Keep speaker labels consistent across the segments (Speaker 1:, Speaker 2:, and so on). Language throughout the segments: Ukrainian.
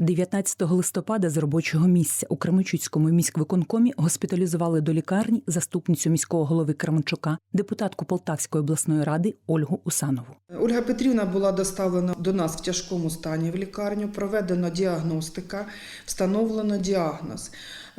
Speaker 1: 19 листопада з робочого місця у Кременчуцькому міськвиконкомі госпіталізували до лікарні заступницю міського голови Кременчука, депутатку Полтавської обласної ради Ольгу Усанову.
Speaker 2: Ольга Петрівна була доставлена до нас в тяжкому стані в лікарню, проведена діагностика, встановлено діагноз.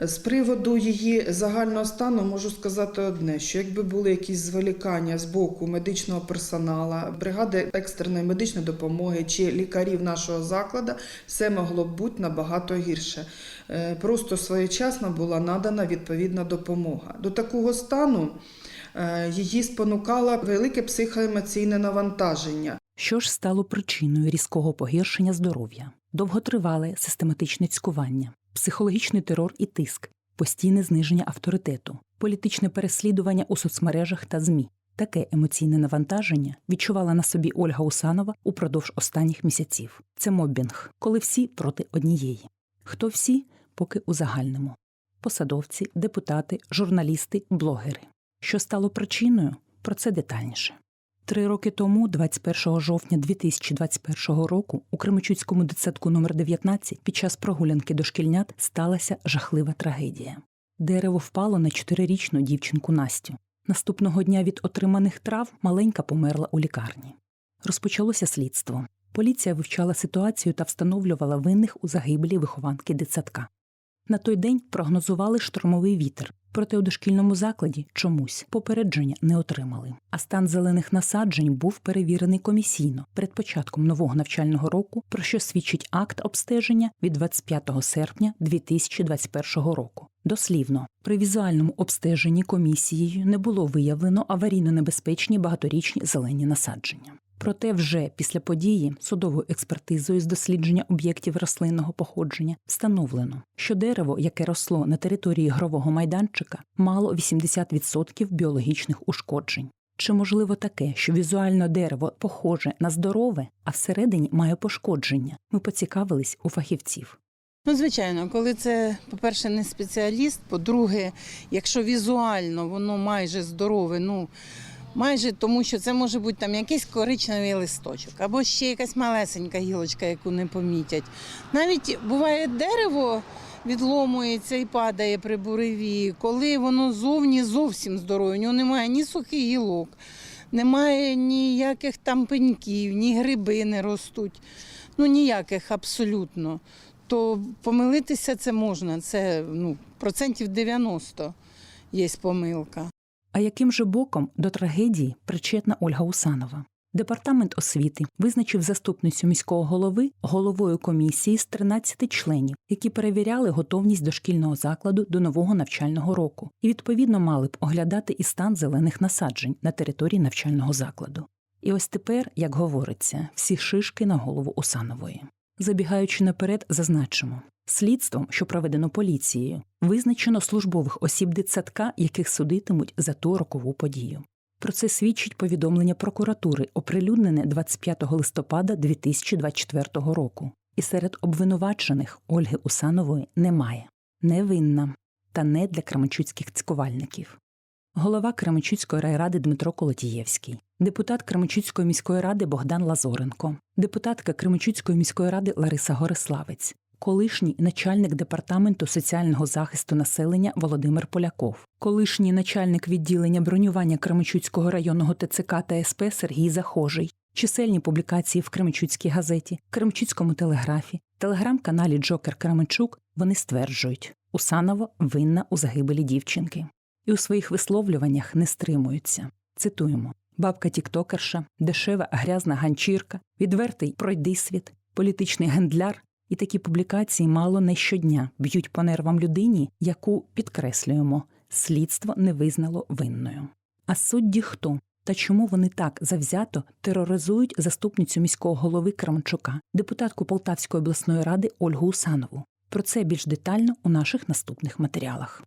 Speaker 2: З приводу її загального стану можу сказати одне: що якби були якісь зволікання з боку медичного персоналу, бригади екстреної медичної допомоги чи лікарів нашого закладу, все могло б бути набагато гірше. Е, Просто своєчасно була надана відповідна допомога. До такого стану е, її спонукало велике психоемоційне навантаження.
Speaker 1: Що ж стало причиною різкого погіршення здоров'я? Довготривале систематичне цькування, психологічний терор і тиск, постійне зниження авторитету, політичне переслідування у соцмережах та ЗМІ. Таке емоційне навантаження відчувала на собі Ольга Усанова упродовж останніх місяців. Це мобінг, коли всі проти однієї. Хто всі, поки у загальному посадовці, депутати, журналісти, блогери. Що стало причиною? Про це детальніше. Три роки тому, 21 жовтня 2021 року, у Кременчуцькому дитсадку номер 19 під час прогулянки дошкільнят сталася жахлива трагедія. Дерево впало на чотирирічну дівчинку Настю. Наступного дня від отриманих трав маленька померла у лікарні. Розпочалося слідство. Поліція вивчала ситуацію та встановлювала винних у загибелі вихованки дитсадка. На той день прогнозували штормовий вітер, проте у дошкільному закладі чомусь попередження не отримали. А стан зелених насаджень був перевірений комісійно перед початком нового навчального року, про що свідчить акт обстеження від 25 серпня 2021 року. Дослівно, при візуальному обстеженні комісією не було виявлено аварійно небезпечні багаторічні зелені насадження. Проте вже після події судовою експертизою з дослідження об'єктів рослинного походження встановлено, що дерево, яке росло на території грового майданчика, мало 80% біологічних ушкоджень. Чи можливо таке, що візуально дерево похоже на здорове, а всередині має пошкодження? Ми поцікавились у фахівців.
Speaker 3: Ну, звичайно, коли це, по-перше, не спеціаліст, по-друге, якщо візуально воно майже здорове, ну майже тому, що це може бути там якийсь коричневий листочок, або ще якась малесенька гілочка, яку не помітять. Навіть буває дерево відломується і падає при буреві, коли воно зовні зовсім здорове, у нього немає ні сухих гілок, немає ніяких там пеньків, ні гриби не ростуть, ну ніяких абсолютно то помилитися це можна. Це ну, процентів 90 є помилка.
Speaker 1: А яким же боком до трагедії причетна Ольга Усанова? Департамент освіти визначив заступницю міського голови головою комісії з 13 членів, які перевіряли готовність дошкільного закладу до нового навчального року, і відповідно мали б оглядати і стан зелених насаджень на території навчального закладу. І ось тепер, як говориться, всі шишки на голову Усанової. Забігаючи наперед, зазначимо слідством, що проведено поліцією, визначено службових осіб дитсадка, яких судитимуть за ту рокову подію. Про це свідчить повідомлення прокуратури, оприлюднене 25 листопада 2024 року. І серед обвинувачених Ольги Усанової немає невинна та не для кременчуцьких цькувальників. Голова Кременчуцької райради Дмитро Колотієвський, депутат Кременчуцької міської ради Богдан Лазоренко, депутатка Кременчуцької міської ради Лариса Гориславець, колишній начальник департаменту соціального захисту населення Володимир Поляков, колишній начальник відділення бронювання Кременчуцького районного ТЦК та СП Сергій Захожий, чисельні публікації в Кременчуцькій газеті, Кременчуцькому телеграфі, телеграм-каналі Джокер Кременчук вони стверджують, Усанова винна у загибелі дівчинки. І у своїх висловлюваннях не стримуються. Цитуємо бабка Тіктокерша, дешева грязна ганчірка, відвертий пройдисвіт, політичний гендляр. І такі публікації мало не щодня б'ють по нервам людині, яку підкреслюємо, слідство не визнало винною. А судді хто? Та чому вони так завзято тероризують заступницю міського голови Крамчука, депутатку Полтавської обласної ради Ольгу Усанову? Про це більш детально у наших наступних матеріалах.